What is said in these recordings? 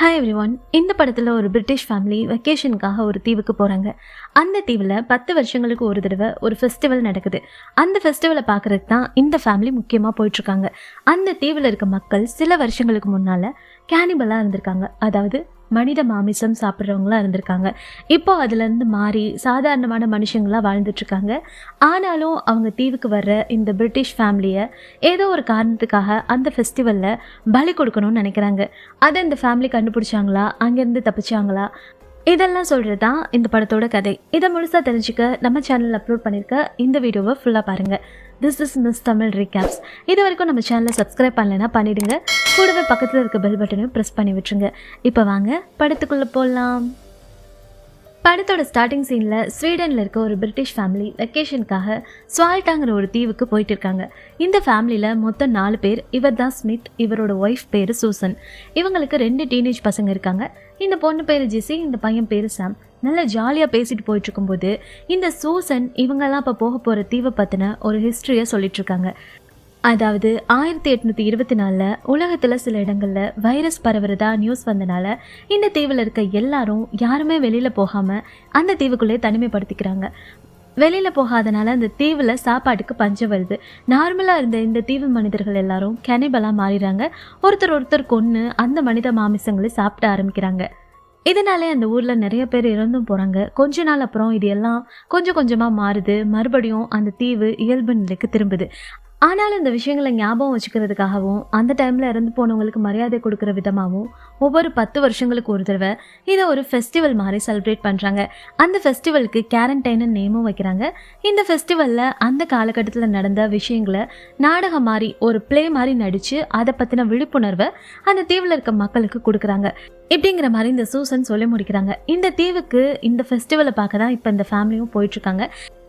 Hi every one இந்த படத்தில் ஒரு பிரிட்டிஷ் ஃபேமிலி வெக்கேஷனுக்காக ஒரு தீவுக்கு போகிறாங்க அந்த தீவில் பத்து வருஷங்களுக்கு ஒரு தடவை ஒரு ஃபெஸ்டிவல் நடக்குது. அந்த ஃபெஸ்டிவலை பார்க்குறதுக்கு தான் இந்த ஃபேமிலி முக்கியமாக போயிட்டுருக்காங்க. அந்த தீவில் இருக்க மக்கள் சில வருஷங்களுக்கு முன்னால் கேனிபலாக இருந்திருக்காங்க. அதாவது மனித மாமிசம் சாப்பிட்றவங்களா இருந்திருக்காங்க. இப்போ அதுலேருந்து மாறி சாதாரணமான மனுஷங்களாக வாழ்ந்துட்டுருக்காங்க. ஆனாலும் அவங்க தீவுக்கு வர்ற இந்த பிரிட்டிஷ் ஃபேமிலியை ஏதோ ஒரு காரணத்துக்காக அந்த ஃபெஸ்டிவலில் பலி கொடுக்கணும்னு நினைக்கிறாங்க. அதை இந்த ஃபேமிலி கண்டுபிடிச்சாங்களா? அங்கேருந்து தப்பிச்சாங்களா? இதெல்லாம் சொல்கிறது தான் இந்த படத்தோட கதை. இதை முழுசாக தெரிஞ்சுக்க நம்ம சேனலில் அப்லோட் பண்ணியிருக்க இந்த வீடியோவை ஃபுல்லாக பாருங்கள் this is miss Tamil recaps இது வரைக்கும் நம்ம சேனலை சப்ஸ்கிரைப் பண்ணலைன்னா பண்ணிடுங்க. கூடவே பக்கத்தில் இருக்க பெல் பட்டனையும் ப்ரெஸ் பண்ணி விட்டுருங்க. இப்போ வாங்க படத்துக்குள்ளே போகலாம் படத்தோட ஸ்டார்டிங் சீனில் ஸ்வீடனில் இருக்க ஒரு பிரிட்டிஷ் ஃபேமிலி வெக்கேஷனுக்காக ஸ்வால்டாங்கிற ஒரு தீவுக்கு போயிட்டு இருக்காங்க. இந்த ஃபேமிலியில் மொத்தம் நாலு பேர். இவர் தான் ஸ்மித் இவரோட ஒய்ஃப் பேர் சூசன் இவங்களுக்கு ரெண்டு டீனேஜ் பசங்க இருக்காங்க. இந்த பொண்ணு பேர் ஜிசி இந்த பையன் பேர் சாம். நல்லா ஜாலியாக பேசிட்டு போயிட்டு இருக்கும்போது இந்த சூசன் இவங்கெல்லாம் இப்போ போக போகிற தீவை பற்றின ஒரு ஹிஸ்ட்ரியை சொல்லிட்டு இருக்காங்க அதாவது ஆயிரத்தி எட்நூற்றி இருபத்தி நாலில் உலகத்தில் சில இடங்களில் வைரஸ் பரவுறதா நியூஸ் வந்தனால இந்த தீவில் இருக்க எல்லாரும் யாருமே வெளியில் போகாமல் அந்த தீவுக்குள்ளே தனிமைப்படுத்திக்கிறாங்க. வெளியில் போகாதனால அந்த தீவில் சாப்பாட்டுக்கு பஞ்சம் வருது. நார்மலாக இருந்த இந்த தீவு மனிதர்கள் எல்லாரும் கெனிபலாக மாறிடுறாங்க. ஒருத்தர் ஒருத்தர் கொன்று அந்த மனித மாமிசங்களை சாப்பிட ஆரம்பிக்கிறாங்க. இதனாலே அந்த ஊரில் நிறைய பேர் இறந்தும் போகிறாங்க கொஞ்ச நாள் அப்புறம் இது எல்லாம் கொஞ்சம் கொஞ்சமாக மாறுது. மறுபடியும் அந்த தீவு இயல்பு நிலைக்கு திரும்புது. ஆனாலும் இந்த விஷயங்களை ஞாபகம் வச்சுக்கிறதுக்காகவும் அந்த டைமில் இறந்து போனவங்களுக்கு மரியாதை கொடுக்குற விதமாகவும் ஒவ்வொரு பத்து வருஷங்களுக்கு ஒரு தடவை இதை ஒரு ஃபெஸ்டிவல் மாதிரி செலிப்ரேட் பண்ணுறாங்க அந்த ஃபெஸ்டிவலுக்கு கேரண்டைன்னு நேமும் வைக்கிறாங்க. இந்த ஃபெஸ்டிவலில் அந்த காலகட்டத்தில் நடந்த விஷயங்களை நாடகம் மாதிரி ஒரு ப்ளே மாதிரி நடித்து அதை பற்றின விழிப்புணர்வை அந்த தீவில் இருக்க மக்களுக்கு கொடுக்குறாங்க. இப்படிங்கிற மாதிரி இந்த சூசன் சொல்லி முடிக்கிறாங்க. இந்த தீவுக்கு இந்த ஃபெஸ்டிவலை பார்க்க தான் இப்போ இந்த ஃபேமிலியும் போயிட்டுருக்காங்க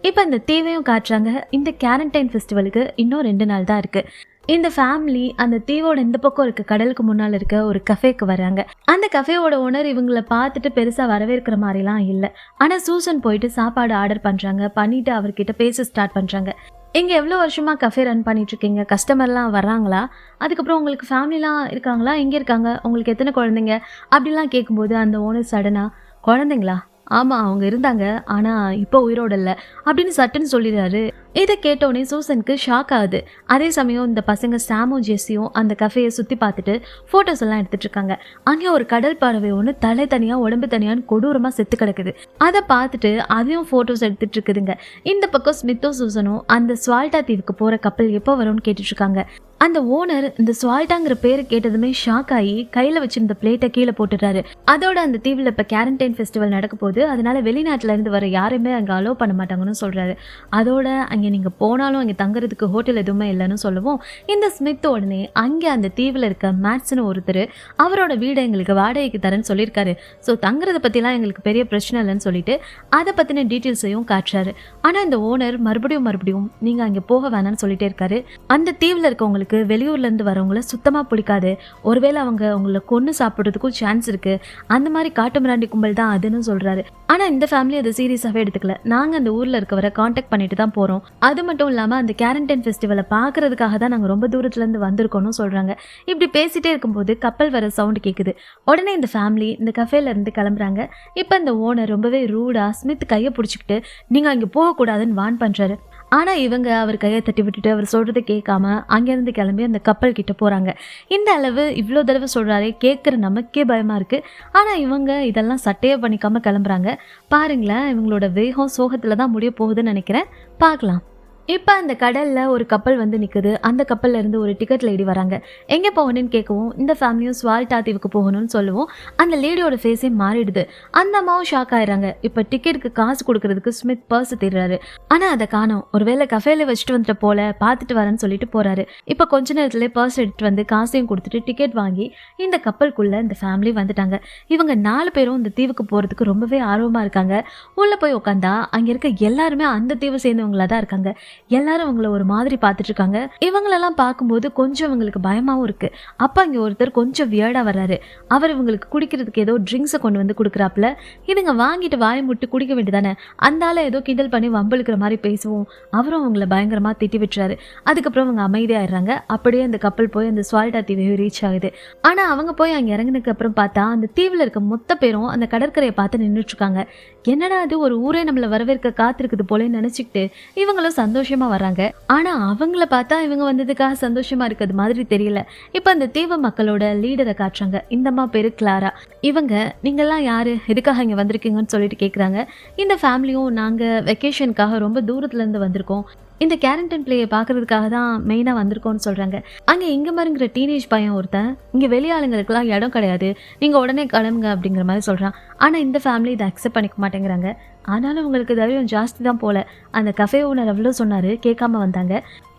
இப்போ இந்த தீவையும் காட்டுறாங்க. இந்த கேரண்டைன் ஃபெஸ்டிவலுக்கு இன்னும் ரெண்டு நாள் தான் இருக்குது இந்த ஃபேமிலி அந்த தீவோட இந்த பக்கம் இருக்க கடலுக்கு முன்னால் இருக்க ஒரு கஃபேக்கு வராங்க அந்த கஃபேவோட ஓனர் இவங்களை பார்த்துட்டு பெருசாக வரவேற்கிற மாதிரிலாம் இல்லை. ஆனால் சூசன் போயிட்டு சாப்பாடு ஆர்டர் பண்ணுறாங்க பண்ணிட்டு அவர்கிட்ட பேச ஸ்டார்ட் பண்ணுறாங்க இங்கே எவ்வளோ வருஷமாக கஃபே ரன் பண்ணிட்டு இருக்கீங்க? கஸ்டமர்லாம் வர்றாங்களா? அதுக்கப்புறம் உங்களுக்கு ஃபேமிலிலாம் இருக்காங்களா? எங்கே இருக்காங்க? உங்களுக்கு எத்தனை குழந்தைங்க? அப்படிலாம் கேட்கும்போது அந்த ஓனர் சடனாக குழந்தைங்களா? ஆமாம் அவங்க இருந்தாங்க ஆனால் இப்போ உயிரோட இல்லை அப்படின்னு சட்டுன்னு சொல்லிடுறாரு. இதை கேட்டோடனே சூசனுக்கு ஷாக் ஆகுது. அதே சமயம் இந்த பசங்க சாமும் ஜெஸ்ஸியும் அந்த கஃபையை சுற்றி பார்த்துட்டு ஃபோட்டோஸ் எல்லாம் எடுத்துட்டு இருக்காங்க. அங்கே ஒரு கடல் பறவை ஒன்று தலை தனியாக உடம்பு தனியான்னு கொடூரமாக செத்து கிடக்குது. அதை பார்த்துட்டு அதையும் ஃபோட்டோஸ் எடுத்துட்டு இருக்குதுங்க. இந்த பக்கம் ஸ்மித்தோ சூசனும் அந்த ஸ்வால்டா தீவுக்கு போகிற கப்பல் எப்போ வரும்னு கேட்டுட்டு இருக்காங்க. அந்த ஓனர் இந்த ஸ்வால்டாங்கிற பேரை கேட்டதுமே ஷாக் ஆகி கையில் வச்சிருந்த பிளேட்டை கீழே போட்டுடுறாரு. அதோட அந்த தீவில் இப்போ கேரண்டைன் ஃபெஸ்டிவல் நடக்க போகுது. அதனால வெளிநாட்டிலேருந்து வர யாரையுமே அங்கே அலோவ் பண்ண மாட்டாங்கன்னு சொல்கிறாரு அதோட அங்கே நீங்கள் போனாலும் அங்கே தங்குறதுக்கு ஹோட்டல் எதுவுமே இல்லைன்னு சொல்லவும். இந்த ஸ்மித் உடனே அங்கே அந்த தீவில் இருக்க மேட்ஸ்னு ஒருத்தர் அவரோட வீடை எங்களுக்கு வாடகைக்கு தரேன்னு சொல்லியிருக்காரு. ஸோ தங்குறத பற்றிலாம் எங்களுக்கு பெரிய பிரச்சனை இல்லைன்னு சொல்லிட்டு அதை பற்றின டீட்டெயில்ஸையும் காட்டுறாரு. ஆனால் இந்த ஓனர் மறுபடியும் மறுபடியும் நீங்கள் அங்கே போக வேணாம்னு சொல்லிட்டே இருக்காரு. அந்த தீவில் இருக்கவங்களுக்கு வெளியூர்லேருந்து வரவங்கள சுத்தமாக பிடிக்காது. ஒருவேளை அவங்க உங்களை கொன்று சாப்பிட்றதுக்கும் சான்ஸ் இருக்குது அந்த மாதிரி காட்டு மிராண்டி கும்பல் தான் அதுன்னு சொல்கிறாரு ஆனால் இந்த ஃபேமிலி அதை சீரியஸாகவே எடுத்துக்கல. நாங்கள் அந்த ஊரில் இருக்கவரை காண்டாக்ட் பண்ணிட்டு தான் போகிறோம் அது மட்டும் இல்லாமல் அந்த கேரண்டைன் ஃபெஸ்டிவலை பார்க்கறதுக்காக தான் நாங்கள் ரொம்ப தூரத்துலேருந்து வந்திருக்கோம்னு சொல்கிறாங்க இப்படி பேசிகிட்டே இருக்கும்போது கப்பல் வர சவுண்டு கேட்குது உடனே இந்த ஃபேமிலி இந்த கஃபேலேருந்து கிளம்புறாங்க. இப்போ இந்த ஓனர் ரொம்பவே ரூடாக ஸ்மித் கையை பிடிச்சிக்கிட்டு நீங்கள் அங்கே போகக்கூடாதுன்னு வான் பண்ணுறாரு ஆனால் இவங்க அவர் கையை தட்டி விட்டுட்டு அவர் சொல்கிறத கேட்காம அங்கேருந்து கிளம்பி அந்த கப்பல் கிட்ட போகிறாங்க இந்த அளவு இவ்வளோ தடவை சொல்கிறாரே கேட்குற நமக்கே பயமாக இருக்குது ஆனால் இவங்க இதெல்லாம் சட்டையே பண்ணிக்காமல் கிளம்புறாங்க. பாருங்களேன் இவங்களோட வேகம் சோகத்தில் தான் முடிய போகுதுன்னு நினைக்கிறேன். பார்க்கலாம். இப்போ அந்த கடலில் ஒரு கப்பல் வந்து நிற்குது அந்த கப்பல்ல இருந்து ஒரு டிக்கெட் லேடி வராங்க. எங்கே போகணும்னு கேட்கவும் இந்த ஃபேமிலியும் ஸ்வால்டா தீவுக்கு போகணும்னு சொல்லுவோம். அந்த லேடியோட ஃபேஸே மாறிடுது. அந்த அம்மாவும் ஷாக் ஆயிடுறாங்க. இப்போ டிக்கெட்டுக்கு காசு கொடுக்கறதுக்கு ஸ்மித் பர்ஸ் தேடுறாரு. ஆனால் அதை காணோம். ஒருவேளை கஃபேல வச்சுட்டு வந்துட்டு போல பார்த்துட்டு வரேன்னு சொல்லிட்டு போறாரு. இப்போ கொஞ்ச நேரத்துல பர்ஸ் எடுத்துட்டு வந்து காசையும் கொடுத்துட்டு டிக்கெட் வாங்கி இந்த கப்பலுக்குள்ள இந்த ஃபேமிலி வந்துட்டாங்க. இவங்க நாலு பேரும் இந்த தீவுக்கு போகிறதுக்கு ரொம்பவே ஆர்வமாக இருக்காங்க. உள்ளே போய் உட்காந்தா அங்கே இருக்க எல்லாருமே அந்த தீவை சேர்ந்தவங்களா தான் இருக்காங்க. எல்லாரும் அவங்கள ஒரு மாதிரி பார்த்துட்டு இருக்காங்க இவங்களெல்லாம் பார்க்கும்போது கொஞ்சம் இவங்களுக்கு பயமாவும் இருக்கு. அப்ப அங்க ஒருத்தர் கொஞ்சம் வியர்டா வர்றாரு. அவர் இவங்களுக்கு குடிக்கிறதுக்கு ஏதோ ட்ரிங்க்ஸை கொண்டு வந்து கொடுக்குறாப்புல. இதுங்க வாங்கிட்டு வாயை முட்டு குடிக்க வேண்டியதானே? அந்த ஆளை ஏதோ கிண்டல் பண்ணி வம்பளுக்கிற மாதிரி பேசுவோம். அவரும் அவங்கள பயங்கரமா திட்டி விட்டுறாரு. அதுக்கப்புறம் அவங்க அமைதியாயிடுறாங்க. அப்படியே அந்த கப்பல் போய் அந்த ஸ்வால்டா தீவையும் ரீச் ஆகுது. ஆனா அவங்க போய் அங்க இறங்குனதுக்கு அப்புறம் பார்த்தா அந்த தீவுல இருக்க மொத்த பேரும் அந்த கடற்கரையை பார்த்து நின்றுட்டுருக்காங்க என்னடா அது ஒரு ஊரே நம்மளை வரவேற்க காத்திருக்குது போல நினச்சிக்கிட்டு இவங்களும் சந்தோஷம் வராங்க ஆனா அவங்கள பார்த்தா இவங்க வந்ததுக்காக சந்தோஷமா இருக்கிறது மாதிரி தெரியல. இப்ப அந்த தீவு மக்களோட லீடரை காட்டுறாங்க. இந்தம்மா பேரு கிளாரா. இவங்க நீங்கெல்லாம் யாரு? எதுக்காக இங்க வந்திருக்கீங்கன்னு சொல்லிட்டு கேக்குறாங்க. இந்த ஃபேமிலியும் நாங்க வெக்கேஷனுக்காக ரொம்ப தூரத்துல இருந்து வந்திருக்கோம். இந்த கேரண்டன் பிளேயை பார்க்கறதுக்காக தான் மெயினாக வந்திருக்கோம்னு சொல்கிறாங்க அங்கே இங்கே மாதிரிங்கிற டீனேஜ் பையன் ஒருத்தன் இங்கே வெளியாளுங்களுக்குலாம் இடம் கிடையாது. நீங்கள் உடனே கிளம்புங்க அப்படிங்கிற மாதிரி சொல்கிறான் ஆனால் இந்த ஃபேமிலி இதை அக்செப்ட் பண்ணிக்க மாட்டேங்கிறாங்க. ஆனாலும் உங்களுக்கு தைரியம் ஜாஸ்தி தான் போல. அந்த கஃபே ஓனர் எவ்வளோ சொன்னார் கேட்காம வந்தாங்க.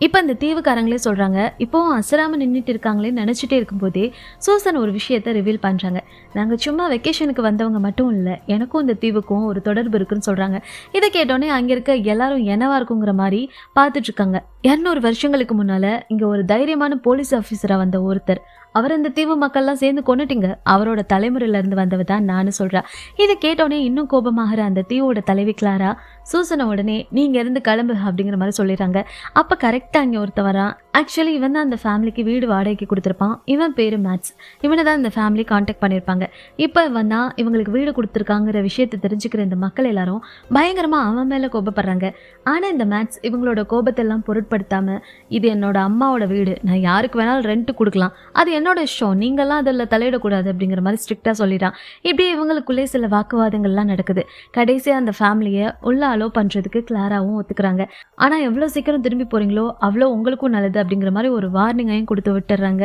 இப்போ அந்த தீவுக்காரங்களே சொல்கிறாங்க இப்போவும் அசராமல் நின்றுட்டு இருக்காங்களேன்னு நினச்சிட்டே இருக்கும்போதே சூசன் ஒரு விஷயத்த ரிவீல் பண்ணுறாங்க நாங்கள் சும்மா வெக்கேஷனுக்கு வந்தவங்க மட்டும் இல்லை எனக்கும் இந்த தீவுக்கும் ஒரு தொடர்பு இருக்குன்னு சொல்கிறாங்க இதை கேட்டோன்னே அங்கே இருக்க எல்லாரும் என்னவா இருக்குங்கிற மாதிரி பார்த்துட்ருக்காங்க இரநூறு வருஷங்களுக்கு முன்னால் இங்கே ஒரு தைரியமான போலீஸ் ஆஃபீஸராக வந்த ஒருத்தர். அவர் இந்த தீவு மக்கள்லாம் சேர்ந்து கொண்டுட்டீங்க அவரோட தலைமுறையிலேருந்து வந்தவ தான் நானு சொல்கிறேன் இதை கேட்டோடனே இன்னும் கோபமாகிற அந்த தீவோட தலைவி கிளாரா சூசனை உடனே நீங்கள் இருந்து கிளம்பு அப்படிங்கிற மாதிரி சொல்லிடுறாங்க. அப்போ கரெக்டாக இங்கே ஒருத்த வரான். ஆக்சுவலி இவன் தான் அந்த ஃபேமிலிக்கு வீடு வாடகைக்கு கொடுத்துருப்பான். இவன் பேரு மேட்ஸ் இவனை தான் இந்த ஃபேமிலி காண்டாக்ட் பண்ணியிருப்பாங்க. இப்போ இவன் தான் இவங்களுக்கு வீடு கொடுத்துருக்காங்கிற விஷயத்தை தெரிஞ்சுக்கிற இந்த மக்கள் எல்லாரும் பயங்கரமாக அவன் மேலே கோபப்படுறாங்க. ஆனால் இந்த மேட்ஸ் இவங்களோட கோபத்தெல்லாம் பொருட்படுத்தாமல் இது என்னோட அம்மாவோட வீடு. நான் யாருக்கு வேணாலும் ரெண்ட்டு கொடுக்கலாம். அது என்னோட இஷ்டம் நீங்கள்லாம் அதில் தலையிடக்கூடாது அப்படிங்கிற மாதிரி ஸ்ட்ரிக்டாக சொல்லிட்டான். இப்படி இவங்களுக்குள்ளே சில வாக்குவாதங்கள்லாம் நடக்குது. கடைசியாக அந்த ஃபேமிலியை உள்ள அலோவ் பண்ணுறதுக்கு கிளாராகவும் ஒத்துக்கிறாங்க. ஆனால் எவ்வளோ சீக்கிரம் திரும்பி போகிறீங்களோ அவ்வளோ உங்களுக்கும் நல்லது அப்படிங்கிற மாதிரி ஒரு வார்னிங்கையும் கொடுத்து விட்டுறாங்க.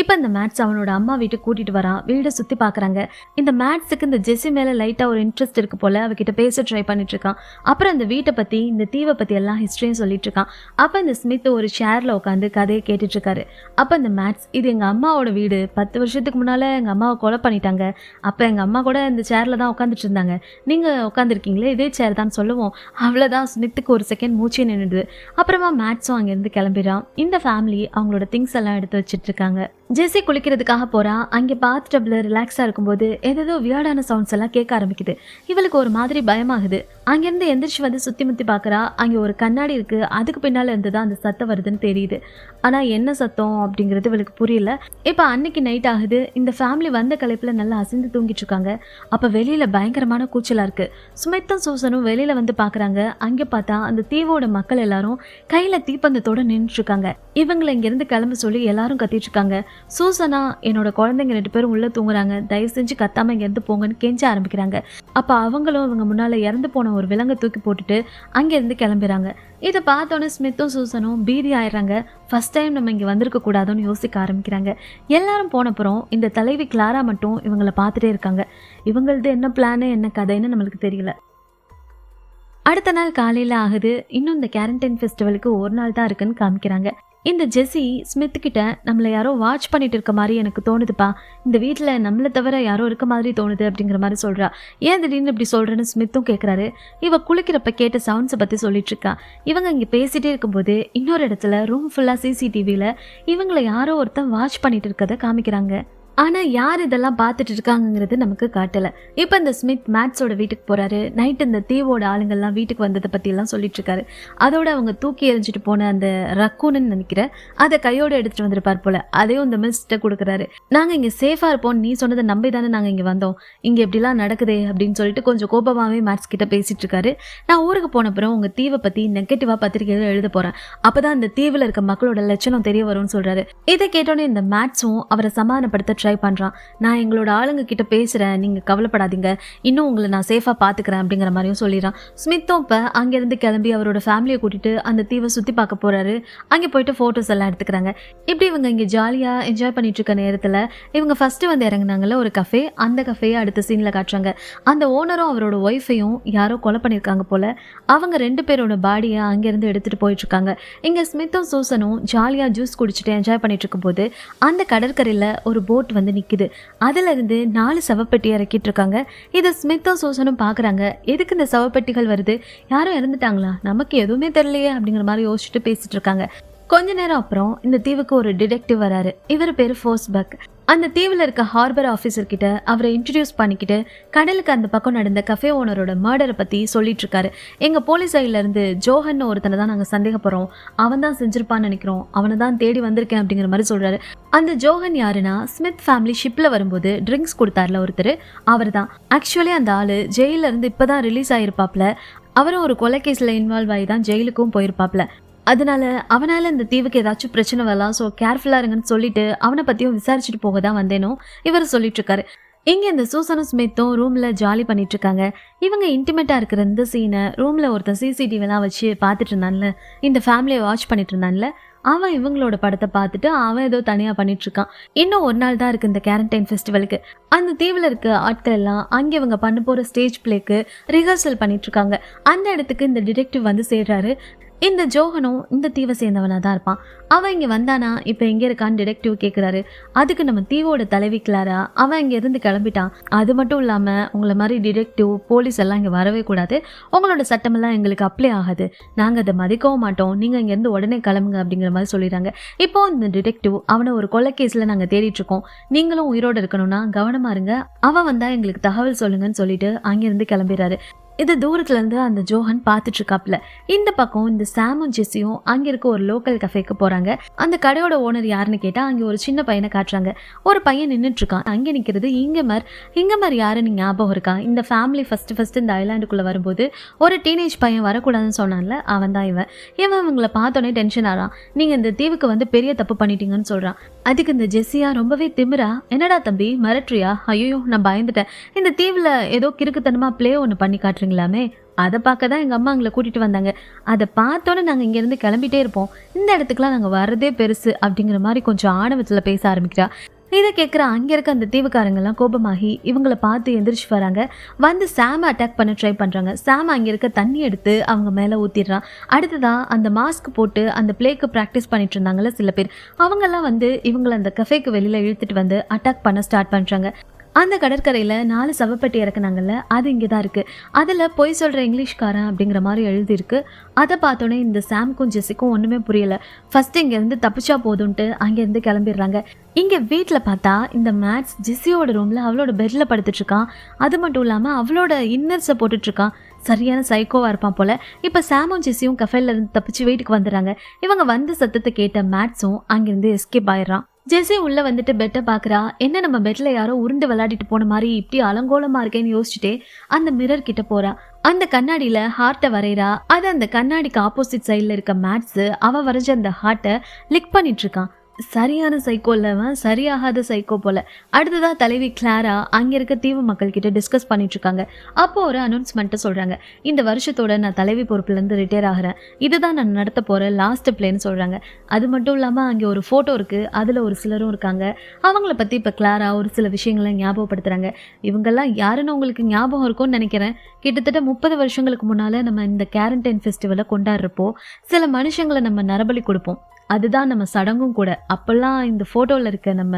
இப்போ இந்த மேட்ஸ் அவனோட அம்மா வீட்டுக்கு கூட்டிட்டு வரான் வீடை சுற்றி பார்க்குறாங்க இந்த மேட்ஸுக்கு இந்த ஜெஸ்ஸி மேலே லைட்டாக ஒரு இன்ட்ரெஸ்ட் இருக்கு போல. அவகிட்ட பேச ட்ரை பண்ணிட்டு இருக்கான். அப்புறம் இந்த வீட்டை பற்றி இந்த தீவை பற்றி எல்லாம் ஹிஸ்ட்ரியும் சொல்லிட்டு இருக்கான். அப்போ இந்த ஸ்மித் ஒரு ஷேரில் உட்காந்து கதையை கேட்டுட்டு இருக்காரு. அப்போ இந்த மேட்ஸ் இது எங்கள் அம்மாவோட வீடு. பத்து வருஷத்துக்கு முன்னால் எங்கள் அம்மாவை கொலை பண்ணிட்டாங்க. அப்போ எங்கள் அம்மா கூட இந்த சேரில் தான் உட்காந்துட்டு இருந்தாங்க. நீங்கள் உட்காந்துருக்கீங்களே இதே சேர் தான் சொல்லுவோம். அவ்வளோதான் ஸ்மித்துக்கு ஒரு செகண்ட் மூச்சு நின்றுது அப்புறமா மேட்ஸும் அங்கேருந்து கிளம்பிடுறான். இந்த ஃபேமிலி அவங்களோட திங்ஸ் எல்லாம் எடுத்து வச்சுட்டு இருக்காங்க. ஜெஸ்ஸி குளிக்கிறதுக்காக போறா. அங்கே பாத் டப்ல ரிலாக்ஸாக இருக்கும்போது ஏதேதோ வியர்டான சவுண்ட்ஸ் எல்லாம் கேட்க ஆரம்பிக்குது. இவளுக்கு ஒரு மாதிரி பயமாகுது. அங்கேருந்து எந்திரிச்சு வந்து சுற்றி முத்தி பார்க்குறா. அங்கே ஒரு கண்ணாடி இருக்கு. அதுக்கு பின்னால் இருந்து தான் அந்த சத்தம் வருதுன்னு தெரியுது. ஆனால் என்ன சத்தம் அப்படிங்கிறது இவளுக்கு புரியல. இப்போ அன்னைக்கு நைட் ஆகுது. இந்த ஃபேமிலி வந்த கலைப்பில் நல்லா அசைந்து தூங்கிட்டு இருக்காங்க. அப்போ வெளியில் பயங்கரமான கூச்சலாக இருக்குது சுமித்தும் சூசனும் வெளியில் வந்து பார்க்குறாங்க அங்கே பார்த்தா அந்த தீவோட மக்கள் எல்லாரும் கையில் தீப்பந்தத்தோடு நின்றுட்டுருக்காங்க இவங்களை இங்கேருந்து கிளம்ப சொல்லி எல்லாரும் கத்திட்டு இருக்காங்க. சூசனா என்னோட குழந்தைங்க ரெண்டு பேரும் உள்ளே தூங்குறாங்க. தயவு செஞ்சு கத்தாமல் இங்கேருந்து போங்கன்னு கெஞ்ச ஆரம்பிக்கிறாங்க. அப்போ அவங்களும் அவங்க முன்னால் இறந்து போன ஒரு விலங்கை தூக்கி போட்டுட்டு அங்கேருந்து கிளம்புறாங்க. இதை பார்த்தோன்னே ஸ்மித்தும் சூசனும் பீதி ஆயிடுறாங்க. ஃபர்ஸ்ட் டைம் நம்ம இங்கே வந்திருக்க கூடாதுன்னு யோசிக்க ஆரம்பிக்கிறாங்க. எல்லாரும் போனப்புறம் இந்த தலைவி கிளாரா மட்டும் இவங்கள பார்த்துட்டே இருக்காங்க. இவங்களது என்ன பிளானு என்ன கதைன்னு நம்மளுக்கு தெரியல. அடுத்த நாள் காலையில் ஆகுது. இன்னும் இந்த கேரண்டைன் ஃபெஸ்டிவலுக்கு ஒரு நாள் தான் இருக்குன்னு காமிக்கிறாங்க. இந்த ஜெஸ்ஸி ஸ்மித் கிட்ட நம்மளை யாரோ வாட்ச் பண்ணிட்டு இருக்க மாதிரி எனக்கு தோணுதுப்பா. இந்த வீட்டில் நம்மளை தவிர யாரோ இருக்க மாதிரி தோணுது அப்படிங்கிற மாதிரி சொல்கிறா ஏன் திடீர்னு இப்படி சொல்கிறேன்னு ஸ்மித்தும் கேட்குறாரு இவ குளிக்கிறப்ப கேட்ட சவுண்ட்ஸை பற்றி சொல்லிட்டு இருக்கா. இவங்க இங்கே பேசிகிட்டே இருக்கும்போது இன்னொரு இடத்துல ரூம் ஃபுல்லாக சிசிடிவியில் இவங்களை யாரோ ஒருத்தன் வாட்ச் பண்ணிட்டு இருக்கதை காமிக்கிறாங்க. ஆனால் யார் இதெல்லாம் பார்த்துட்டு இருக்காங்கங்கிறது நமக்கு காட்டலை. இப்போ இந்த ஸ்மித் மேட்ஸோட வீட்டுக்கு போகிறாரு நைட் இந்த தீவோட ஆளுங்கள்லாம் வீட்டுக்கு வந்ததை பற்றிலாம் சொல்லிட்டு இருக்காரு. அதோட அவங்க தூக்கி எறிஞ்சிட்டு போன அந்த ரக்கூன்னு நினைக்கிறேன் அதை கையோட எடுத்துகிட்டு வந்திருப்பார் போல. அதையும் இந்த மிஸ்ட்டை கொடுக்குறாரு. நாங்கள் இங்கே சேஃபாக இருப்போம் நீ சொன்னதை நம்பி தானே நாங்கள் இங்கே வந்தோம். இங்கே எப்படிலாம் நடக்குதே அப்படின்னு சொல்லிட்டு கொஞ்சம் கோபமாகவே மேட்ஸ் கிட்ட பேசிட்டு இருக்காரு. நான் ஊருக்கு போன அப்புறம் உங்கள் தீவை பற்றி நெகட்டிவாக பத்திரிகையில் எழுத போகிறேன் அப்போ தான் அந்த தீவில் இருக்க மக்களோட லட்சணம் தெரிய வரும்னு சொல்கிறாரு இதை கேட்டோன்னே இந்த மேட்ஸும் அவரை சமாதானப்படுத்த ட்ரை பண்ணுறான் நான் எங்களோட ஆளுங்க கிட்ட பேசுகிறேன் நீங்கள் கவலைப்படாதீங்க. இன்னும் உங்களை நான் சேஃபாக பார்த்துக்கிறேன் அப்படிங்கிற மாதிரியும் சொல்லிடுறான். ஸ்மித்தும் இப்போ அங்கேருந்து கிளம்பி அவரோட ஃபேமிலியை கூட்டிகிட்டு அந்த தீவை சுற்றி பார்க்க போகிறாரு அங்கே போயிட்டு ஃபோட்டோஸ் எல்லாம் எடுத்துக்கிறாங்க. இப்படி இவங்க இங்கே ஜாலியாக என்ஜாய் பண்ணிட்டு இருக்க நேரத்தில் இவங்க ஃபஸ்ட்டு வந்து இறங்கினாங்கல்ல ஒரு கஃபே அந்த கஃபேயை அடுத்த சீனில் காட்டுறாங்க. அந்த ஓனரும் அவரோட ஒய்ஃபையும் யாரோ கொலை பண்ணியிருக்காங்க போல் அவங்க ரெண்டு பேரோட பாடியை அங்கேருந்து எடுத்துகிட்டு போயிட்டுருக்காங்க இங்கே ஸ்மித்தும் சூசனும் ஜாலியாக ஜூஸ் குடிச்சிட்டு என்ஜாய் பண்ணிட்டு இருக்கும்போது அந்த கடற்கரையில் ஒரு போட் வந்து நிக்குது. அதுல இருந்து நாலு சவப்பெட்டி இறக்கிட்டு இருக்காங்க. இதை ஸ்மித்தும் சோசனும் பாக்குறாங்க. எதுக்கு இந்த சவப்பெட்டிகள் வருது? யாரும் இறந்துட்டாங்களா? நமக்கு எதுவுமே தெரியலையே அப்படிங்கிற மாதிரி யோசிச்சுட்டு பேசிட்டு இருக்காங்க. கொஞ்ச நேரம் அப்புறம் இந்த தீவுக்கு ஒரு டிடெக்டிவ் வராரு. இவர் பேர் ஃபோர்ஸ்பக் அந்த தீவில் இருக்க ஹார்பர் ஆஃபீஸர் கிட்ட அவரை இன்ட்ரடியூஸ் பண்ணிக்கிட்டு கடலுக்கு அந்த பக்கம் நடந்த கஃபே ஓனரோட மர்டரை பற்றி சொல்லிட்டு இருக்காரு. எங்கள் போலீஸ் சைட்ல இருந்து ஜோஹன் ஒருத்தனை தான் நாங்கள் சந்தேகப்படுறோம். அவன் தான் செஞ்சிருப்பான்னு நினைக்கிறோம். அவனை தான் தேடி வந்திருக்கேன் அப்படிங்கிற மாதிரி சொல்கிறாரு அந்த ஜோஹன் யாருன்னா ஸ்மித் ஃபேமிலி ஷிப்பில் வரும்போது ட்ரிங்க்ஸ் கொடுத்தாருல ஒருத்தர். அவர் தான். ஆக்சுவலி அந்த ஆள் ஜெயிலிருந்து இருந்து இப்பதான் ரிலீஸ் ஆகிருப்பாப்ல அவரும் ஒரு கொலை கேஸில் இன்வால்வ் ஆகி தான் ஜெயிலுக்கும் போயிருப்பாப்ல. அதனால அவனால் இந்த தீவுக்கு ஏதாச்சும் பிரச்சனை வரலாம். ஸோ கேர்ஃபுல்லாக இருங்கன்னு சொல்லிட்டு அவனை பற்றியும் விசாரிச்சுட்டு போக தான் வந்தேனோ இவர் சொல்லிட்டுருக்காரு. இங்கே இந்த சூசனும் ஸ்மித்தும் ரூமில் ஜாலி பண்ணிட்டுருக்காங்க. இவங்க இன்டிமேட்டாக இருக்கிற இந்த சீனை ரூமில் ஒருத்தன் சிசிடிவிலாம் வச்சு பார்த்துட்டு இருந்தான்ல இந்த ஃபேமிலியை வாட்ச் பண்ணிட்டு இருந்தான்ல அவன் இவங்களோட படத்தை பார்த்துட்டு அவன் ஏதோ தனியாக பண்ணிட்டுருக்கான். இன்னும் ஒரு நாள் தான் இருக்குது இந்த கேரண்டைன் ஃபெஸ்டிவலுக்கு அந்த தீவில் இருக்க ஆட்கள் எல்லாம் அங்கே இவங்க பண்ண போகிற ஸ்டேஜ் பிளேக்கு ரிஹர்சல் பண்ணிட்டுருக்காங்க. அந்த இடத்துக்கு இந்த டிடெக்டிவ் வந்து சேர்றாரு. இந்த ஜோகனும் இந்த தீவை சேர்ந்தவனாக தான் இருப்பான். அவன் இங்கே வந்தானா இப்போ எங்கே இருக்கான்னு டிடெக்டிவ் கேட்குறாரு அதுக்கு நம்ம தீவோட தலைவி கிளாரா அவன் இங்கே இருந்து கிளம்பிட்டான். அது மட்டும் இல்லாமல் உங்களை மாதிரி டிடெக்டிவ் போலீஸ் எல்லாம் இங்கே வரவே கூடாது. உங்களோட சட்டமெல்லாம் எங்களுக்கு அப்ளை ஆகாது. நாங்கள் அதை மதிக்கவும் மாட்டோம். நீங்கள் இங்கேருந்து உடனே கிளம்புங்க அப்படிங்கிற மாதிரி சொல்லிடுறாங்க. இப்போ இந்த டிடெக்டிவ் அவனை ஒரு கொலை கேஸில் நாங்கள் தேடிட்டுருக்கோம் நீங்களும் உயிரோடு இருக்கணும்னா கவனமா இருங்க. அவன் வந்தால் எங்களுக்கு தகவல் சொல்லுங்கன்னு சொல்லிட்டு அங்கேருந்து கிளம்பிடுறாரு. இது தூரத்துல இருந்து அந்த ஜோஹன் பார்த்துட்டு இருக்காப்ல இந்த பக்கம் இந்த சாமும் ஜெஸ்ஸியும் அங்கே இருக்க ஒரு லோக்கல் கஃபேக்கு போறாங்க. அந்த கடையோட ஓனர் யாருன்னு கேட்டா அங்க ஒரு சின்ன பையனை காட்டுறாங்க. ஒரு பையன் நின்றுட்டு இருக்கான் அங்க நிக்கிறது இங்கமர். இங்கமர் யாருன்னு ஞாபகம் இருக்கா? இந்த ஃபேமிலி ஃபர்ஸ்ட் ஃபர்ஸ்ட் இந்த ஐலாண்டுக்குள்ளே வரும்போது ஒரு டீனேஜ் பையன் வரக்கூடாதுன்னு சொன்னான்ல அவன் தான் இவன். இவன் இவங்களை பார்த்தோன்னே டென்ஷன் ஆகிறான் நீங்க இந்த தீவுக்கு வந்து பெரிய தப்பு பண்ணிட்டீங்கன்னு சொல்றான். அதுக்கு இந்த ஜெஸ்ஸியா ரொம்பவே திமிரா என்னடா தம்பி மிரட்டுறியா? ஐயோ நான் பயந்துட்டேன். இந்த தீவில் ஏதோ கிறுக்குத்தனமாக ப்ளே ஒன்று பண்ணி காட்டுறேன் காட்டுறீங்களாமே அதை பார்க்க தான் எங்கள் அம்மா எங்களை கூட்டிகிட்டு வந்தாங்க. அதை பார்த்தோன்னே நாங்கள் இங்கேருந்து கிளம்பிட்டே இருப்போம். இந்த இடத்துக்குலாம் நாங்கள் வர்றதே பெருசு அப்படிங்கிற மாதிரி கொஞ்சம் ஆணவத்தில் பேச ஆரம்பிக்கிறா. இதை கேட்குற அங்கே இருக்க அந்த தீவுக்காரங்கெல்லாம் கோபமாகி இவங்களை பார்த்து எந்திரிச்சு வராங்க. வந்து சாம அட்டாக் பண்ண ட்ரை பண்ணுறாங்க சாம் அங்கே இருக்க தண்ணி எடுத்து அவங்க மேலே ஊற்றிடுறான் அடுத்ததான் அந்த மாஸ்க் போட்டு அந்த பிளேக்கு ப்ராக்டிஸ் பண்ணிட்டு இருந்தாங்கல்ல சில பேர். அவங்கெல்லாம் வந்து இவங்களை அந்த கஃபேக்கு வெளியில் இழுத்துட்டு வந்து அட்டாக் பண்ண ஸ்டார்ட் பண்ணுறாங்க அந்த கடற்கரையில் நாலு சவப்பெட்டி இறக்குனாங்கல்ல அது இங்கே தான் இருக்குது அதில் பொய் சொல்கிற இங்கிலீஷ்காரன் அப்படிங்கிற மாதிரி எழுதியிருக்கு. அதை பார்த்தோன்னே இந்த சாம்க்கும் ஜெஸிக்கும் ஒன்றுமே புரியலை. ஃபஸ்ட்டு இங்கேருந்து தப்பிச்சா போதும்ன்ட்டு அங்கேருந்து கிளம்பிடுறாங்க. இங்கே வீட்டில் பார்த்தா இந்த மேட்ஸ் ஜெஸியோட ரூமில் அவளோட பெட்டில் படுத்துட்ருக்கான் அது மட்டும் இல்லாமல் அவளோட இன்னர்ஸை போட்டுட்ருக்கான் சரியான சைக்கோவாக இருப்பான் போல். இப்போ சாமும் ஜெஸ்ஸியும் கஃபேலேருந்து தப்பிச்சு வீட்டுக்கு வந்துடுறாங்க. இவங்க வந்த சத்தத்தை கேட்ட மேட்ஸும் அங்கேருந்து எஸ்கேப் ஆயிடுறான். ஜெஸ்ஸி உள்ள வந்துட்டு பெட்டை பார்க்குறா என்ன நம்ம பெட்டில் யாரோ உருண்டு விளையாடிட்டு போன மாதிரி இப்படி அலங்கோலமாக இருக்கேன்னு யோசிச்சுட்டே அந்த மிரர் கிட்ட போறா. அந்த கண்ணாடியில ஹார்ட்டை வரைகிறா அது அந்த கண்ணாடிக்கு ஆப்போசிட் சைடில் இருக்க மேட்ஸு அவ வரைஞ்ச அந்த ஹார்ட்டை லிக் பண்ணிட்டு இருக்கான் சரியான சைக்கோ இல்லவன் சரியாகாத சைக்கோ போல. அடுத்ததா தலைவி கிளாரா அங்கே இருக்க தீவு மக்கள் கிட்ட டிஸ்கஸ் பண்ணிட்டு இருக்காங்க அப்போ ஒரு அனௌன்ஸ்மெண்ட்டை சொல்கிறாங்க இந்த வருஷத்தோட நான் தலைவி பொறுப்புலேருந்து ரிட்டையர் ஆகிறேன். இதுதான் நான் நடத்த போகிற லாஸ்ட் பிளேன்னு சொல்கிறாங்க அது மட்டும் இல்லாமல் அங்கே ஒரு ஃபோட்டோ இருக்குது அதில் ஒரு சிலரும் இருக்காங்க. அவங்கள பற்றி இப்போ கிளாரா ஒரு சில விஷயங்களை ஞாபகப்படுத்துகிறாங்க இவங்கெல்லாம் யாருன்னு உங்களுக்கு ஞாபகம் இருக்கும்னு நினைக்கிறேன். கிட்டத்தட்ட முப்பது வருஷங்களுக்கு முன்னால் நம்ம இந்த கேரண்டைன் ஃபெஸ்டிவலை கொண்டாடுறப்போ சில மனுஷங்களை நம்ம நரபலி கொடுப்போம். அதுதான் நம்ம சடங்கும் கூட. அப்பெல்லாம் இந்த ஃபோட்டோவில் இருக்க நம்ம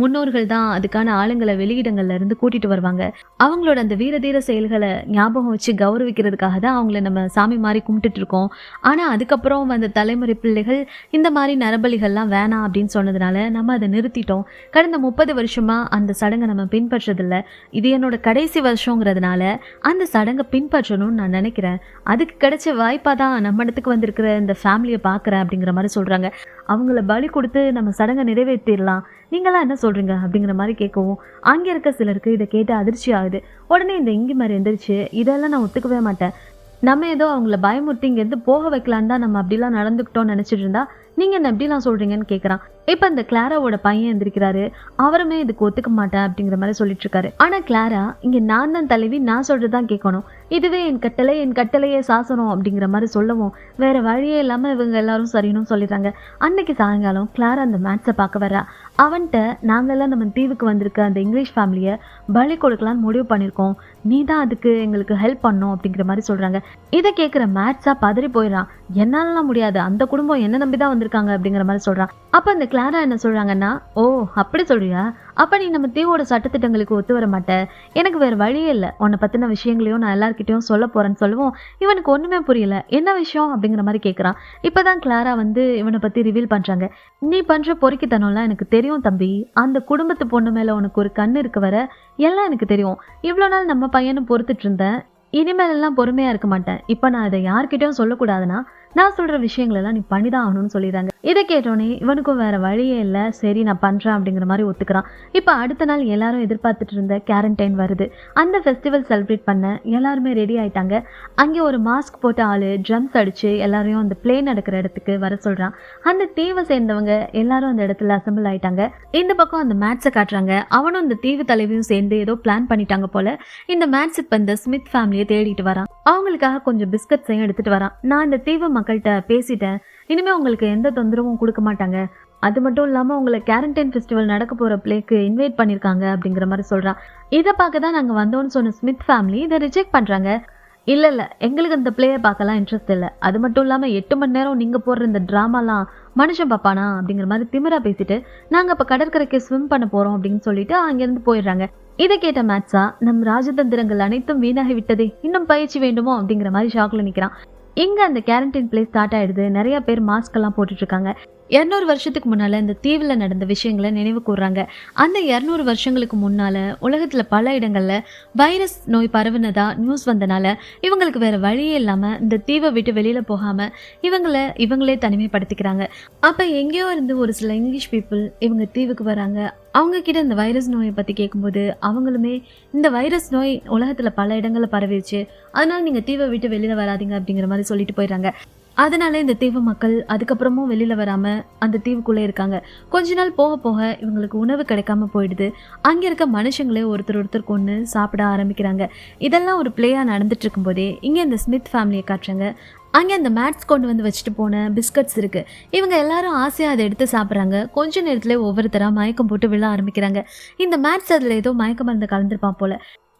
முன்னோர்கள் தான் அதுக்கான ஆளுங்களை வெளியிடங்கள்ல இருந்து கூட்டிட்டு வருவாங்க. அவங்களோட அந்த வீரதீர செயல்களை ஞாபகம் வச்சு கௌரவிக்கிறதுக்காக தான் அவங்கள நம்ம சாமி மாதிரி கும்பிட்டுட்டு இருக்கோம். ஆனால் அதுக்கப்புறம் வந்த தலைமுறை பிள்ளைகள் இந்த மாதிரி நரபலிகள்லாம் வேணாம் அப்படின்னு சொன்னதுனால நம்ம அதை நிறுத்திட்டோம். கடந்த முப்பது வருஷமாக அந்த சடங்கை நம்ம பின்பற்றதில்ல. இது என்னோட கடைசி வருஷங்கிறதுனால அந்த சடங்கை பின்பற்றணும்னு நான் நினைக்கிறேன். அதுக்கு கிடைச்ச வாய்ப்பாக தான் நம்ம இடத்துக்கு வந்திருக்கிற இந்த ஃபேமிலியை பார்க்குறேன் அப்படிங்கிற மாதிரி சொல்கிறாங்க அவங்கள பலி கொடுத்து நம்ம சடங்கை நிறைவேற்றிடலாம். நீங்களாம் என்ன சொல்கிறீங்க அப்படிங்கிற மாதிரி கேட்கவும் அங்கே இருக்க சிலருக்கு இதை கேட்டு அதிர்ச்சி ஆகுது. உடனே இந்த இங்கி மாதிரி எந்திரிச்சு இதெல்லாம் நான் ஒத்துக்கவே மாட்டேன். நம்ம ஏதோ அவங்கள பயமுறுத்தி இங்கேருந்து போக வைக்கலான் தான் நம்ம அப்படிலாம் நடந்துக்கிட்டோம்னு நினச்சிட்டு இருந்தா நீங்கள் என்ன எப்படிலாம் சொல்கிறீங்கன்னு கேட்குறான். இப்போ அந்த கிளாராவோட பையன் எந்திரிக்கிறாரு. அவருமே இதுக்கு ஒத்துக்க மாட்டேன் அப்படிங்கிற மாதிரி சொல்லிட்டு இருக்காரு ஆனால் கிளாரா இங்கே நான் தான் தலைவி நான் சொல்கிறது தான் கேட்கணும் இதுவே என் கட்டளை என் கட்டளையே சாசனம் அப்படிங்கிற மாதிரி சொல்லவும் வேற வழியே இல்லாமல் இவங்க எல்லாரும் சரின்னு சொல்லிடுறாங்க. அன்னைக்கு சாயங்காலம் கிளாரா அந்த மேட்ஸை பார்க்க வரா அவன்கிட்ட நாங்கள்லாம் நம்ம தீவுக்கு வந்திருக்க அந்த இங்கிலீஷ் ஃபேமிலியை பலி கொடுக்கலான்னு முடிவு பண்ணியிருக்கோம் நீ தான் அதுக்கு எங்களுக்கு ஹெல்ப் பண்ணும் அப்படிங்கிற மாதிரி சொல்கிறாங்க இதை கேட்குற மேட்ஸாக பதறி போயிடறான். என்னாலலாம் முடியாது. அந்த குடும்பம் என்ன நம்பி தான் வந்திருக்காங்க அப்படிங்கிற மாதிரி சொல்கிறான் அப்போ அந்த கிளாரா என்ன சொல்கிறாங்கன்னா ஓ அப்படி சொல்றியா? அப்போ நீ நம்ம தீவோட சட்டத்திட்டங்களுக்கு ஒத்து வர மாட்டேன் எனக்கு வேறு வழியே இல்லை. உன்னை பற்றின விஷயங்களையும் நான் எல்லாருக்கிட்டையும் சொல்ல போகிறேன்னு சொல்லுவோம். இவனுக்கு ஒன்றுமே புரியல. என்ன விஷயம்? அப்படிங்கிற மாதிரி கேட்குறான் இப்போ தான் கிளாரா வந்து இவனை பற்றி ரிவீல் பண்ணுறாங்க நீ பண்ணுற பொறுக்கித்தனம்லாம் எனக்கு தெரியும் தம்பி. அந்த குடும்பத்து பொண்ணு மேலே உனக்கு ஒரு கண் இருக்க வர எல்லாம் எனக்கு தெரியும். இவ்வளோ நாள் நம்ம பையனை பொறுத்துட்டு இருந்தேன். இனிமேல் எல்லாம் இருக்க மாட்டேன். இப்போ நான் இதை யார்கிட்டயும் சொல்லக்கூடாதுன்னா நான் சொல்ற விஷயங்கள் எல்லாம் நீ பண்ணிதான் ஆகணும்னு சொல்லிடுறாங்க. இதை கேட்டோன்னே இவனுக்கும் வேற வழியே இல்லை. சரி நான் பண்றேன் அப்படிங்கிற மாதிரி ஒத்துக்கிறான். இப்போ அடுத்த நாள் எல்லாரும் எதிர்பார்த்துட்டு இருந்த கேரண்டைன் வருது. அந்த ஃபெஸ்டிவல் செலிப்ரேட் பண்ண எல்லாருமே ரெடி ஆயிட்டாங்க. அங்கே ஒரு மாஸ்க் போட்ட ஆளு ட்ரம்ஸ் அடிச்சு எல்லாரையும் அந்த பிளே நடக்கிற இடத்துக்கு வர சொல்றான். அந்த தீவை சேர்ந்தவங்க எல்லாரும் அந்த இடத்துல அசம்பிள் ஆயிட்டாங்க. இந்த பக்கம் அந்த மேட்ஸை காட்டுறாங்க. அவனும் அந்த தீவு தலைவியும் சேர்ந்து ஏதோ பிளான் பண்ணிட்டாங்க போல. இந்த மேட்ஸ் இப்போ இந்த ஸ்மித் ஃபேமிலியை தேடிட்டு வரான். அவங்களுக்காக கொஞ்சம் பிஸ்கட்ஸையும் எடுத்துட்டு வரான். நான் இந்த தீவு மக்கள்கிட்ட பேசிட்டேன். இனிமே உங்களுக்கு எந்த தொந்தரவும் கொடுக்க மாட்டாங்க. அது மட்டும் இல்லாமல் உங்களை கேரண்டைன் ஃபெஸ்டிவல் நடக்க போகிற பிளேக்கு இன்வைட் பண்ணியிருக்காங்க அப்படிங்கிற மாதிரி சொல்கிறான் இதை பார்க்க தான் நாங்கள் வந்தோம்னு சொன்ன ஸ்மித் ஃபேமிலி இதை ரிஜெக்ட் பண்ணுறாங்க இல்லை இல்லை எங்களுக்கு அந்த பிளேயை பார்க்கலாம் இன்ட்ரெஸ்ட் இல்லை. அது மட்டும் இல்லாமல் எட்டு மணி நேரம் நீங்கள் போடுற இந்த ட்ராமாலாம் மனுஷன் பாப்பானா அப்படிங்கிற மாதிரி திமிரா பேசிட்டு நாங்கள் இப்போ கடற்கரைக்கு ஸ்விம் பண்ண போகிறோம் அப்படின்னு சொல்லிட்டு அங்கேருந்து போயிடுறாங்க. இதை கேட்ட மேட்ஸா நம் ராஜதந்திரங்கள் அனைத்தும் வீணாகி விட்டதே இன்னும் பயிற்சி வேண்டுமோ? அப்படிங்கிற மாதிரி ஷாக்ல நிற்கிறான் இங்கே அந்த கேரண்டைன் பிளேஸ் ஸ்டார்ட் ஆயிடுது? நிறைய பேர் மாஸ்க் எல்லாம் போட்டுட்டு இருக்காங்க இரநூறு வருஷத்துக்கு முன்னால் இந்த தீவில் நடந்த விஷயங்களை நினைவு கூறுறாங்க அந்த இரநூறு வருஷங்களுக்கு முன்னால் உலகத்தில் பல இடங்களில் வைரஸ் நோய் பரவுனதா நியூஸ் வந்தனால இவங்களுக்கு வேறு வழியே இல்லாமல் இந்த தீவை விட்டு வெளியில் போகாமல் இவங்களை இவங்களே தனிமைப்படுத்திக்கிறாங்க. அப்போ எங்கேயோ இருந்து ஒரு சில இங்கிலீஷ் பீப்புள் இவங்க தீவுக்கு வராங்க. அவங்க கிட்ட இந்த வைரஸ் நோயை பற்றி கேட்கும்போது அவங்களுமே இந்த வைரஸ் நோய் உலகத்தில் பல இடங்களில் பரவிடுச்சு அதனால நீங்கள் தீவை விட்டு வெளியில் வராதீங்க அப்படிங்கிற மாதிரி சொல்லிட்டு போயிடுறாங்க. அதனால இந்த தீவு மக்கள் அதுக்கப்புறமும் வெளியில் வராமல் அந்த தீவுக்குள்ளே இருக்காங்க. கொஞ்ச நாள் போக போக இவங்களுக்கு உணவு கிடைக்காம போயிடுது. அங்கே இருக்க மனுஷங்களே ஒருத்தர் ஒருத்தர் கொண்டு சாப்பிட ஆரம்பிக்கிறாங்க. இதெல்லாம் ஒரு பிளேயாக நடந்துட்டு இருக்கும்போதே இங்கே இந்த ஸ்மித் ஃபேமிலியை காட்டுறாங்க. அங்கே அந்த மேட்ஸ் கொண்டு வந்து வச்சுட்டு போன பிஸ்கட்ஸ் இருக்குது இவங்க எல்லாரும் ஆசையாக அதை எடுத்து சாப்பிட்றாங்க. கொஞ்ச நேரத்தில் ஒவ்வொருத்தராக மயக்கம் போட்டு விழ ஆரம்பிக்கிறாங்க. இந்த மேட்ஸ் அதில் ஏதோ மயக்க மருந்து கலந்துருப்பான் போல்.